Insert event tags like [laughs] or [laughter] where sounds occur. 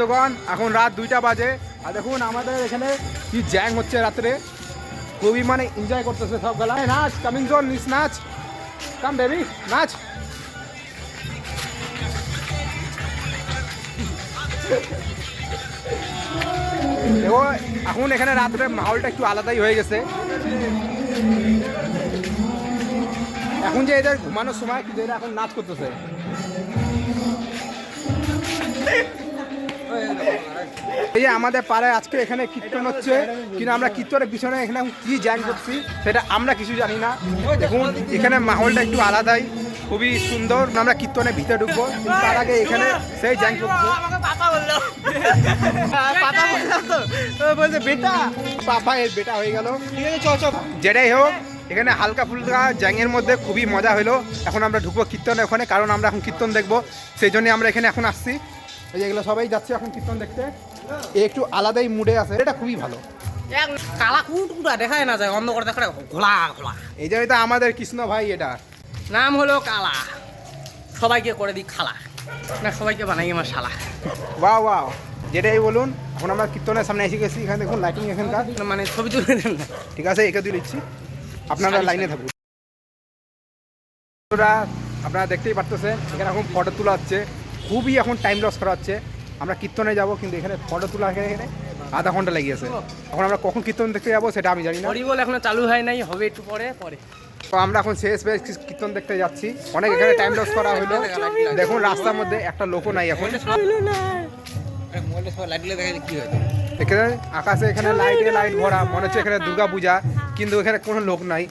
বন্ধুগণ, এখন রাত দুইটা বাজে। আর দেখুন, আমাদের এখানে কি জ্যাং হচ্ছে রাত্রে। খুবই মানে এনজয় করতেছে সব গেলায় নাচ কামিং জোন নিস নাচ। কাম বেবি নাচ। এখন এখানে রাত্রে মাহলটা একটু আলাদাই হয়ে গেছে। এখন যে এদের ঘুমানোর সময় এখন নাচ করতেছে। এই যে আমাদের পাড়ায় আজকে এখানে কীর্তন হচ্ছে। কিন্তু আমরা কীর্তনের পিছনে এখানে কি জ্যাং করছি সেটা আমরা কিছু জানি না। দেখুন এখানে মাহলটা একটু আলাদাই খুবই সুন্দর। আমরা কীর্তনের ভিতরে ঢুকবো তার আগে এখানে সেই জ্যাং [laughs] ও বলছে বেটা পাপা এর বেটা হয়ে গেল। যেটাই হোক এখানে হালকা ফুলকা জ্যাংয়ের মধ্যে খুবই মজা হলো। এখন আমরা ঢুকবো কীর্তনে ওখানে কারণ আমরা এখন কীর্তন দেখব। সেই জন্য আমরা এখানে এখন আসছি। এই যে এগুলো সবাই যাচ্ছে এখন কীর্তন দেখতে। একটু আলাদাই মুডে আছে। এটা খুবই ভালো। কালা কুটকুটা দেখায় না যায় অন্ধকার দেখা ঘোলা ঘোলা। এই যে এটা আমাদের কৃষ্ণ ভাই এটা। নাম হলো কালা। সবাইকে করে দিই খালা। না সবাইকে বানাই আমার শালা। Wow wow. যেটাই বলুন এখন আমরা কীর্তনের সামনে এসে গেছি। এখানে দেখুন লাইটিং এখানকার। মানে ছবি তুলে দেন ঠিক আছে একে দিয়ে দিচ্ছি। আপনারা লাইনে থাকুন। আপনারা দেখতেই পারতেছেন এখানে এখন ফটো তোলা হচ্ছে। খুবই এখন টাইম লস করা হচ্ছে। আমরা কীর্তনে যাব কিন্তু এখানে ফটো তোলা এখানে এখানে আধা ঘণ্টা লেগে গেছে এখন আমরা কখন কীর্তন দেখতে যাব সেটা আমি জানি না। হরিবল এখনও চালু হয় নাই হবে একটু পরে পরে। তো আমরা এখন শেষ বেশ কীর্তন দেখতে যাচ্ছি। অনেক এখানে টাইম লস করা হলো। দেখুন রাস্তার মধ্যে একটা লোকও নাই এখন। এখানে আকাশে এখানে লাইটে লাইট ভরা মনে হচ্ছে এখানে দুর্গা পূজা কিন্তু এখানে কোনো লোক নাই।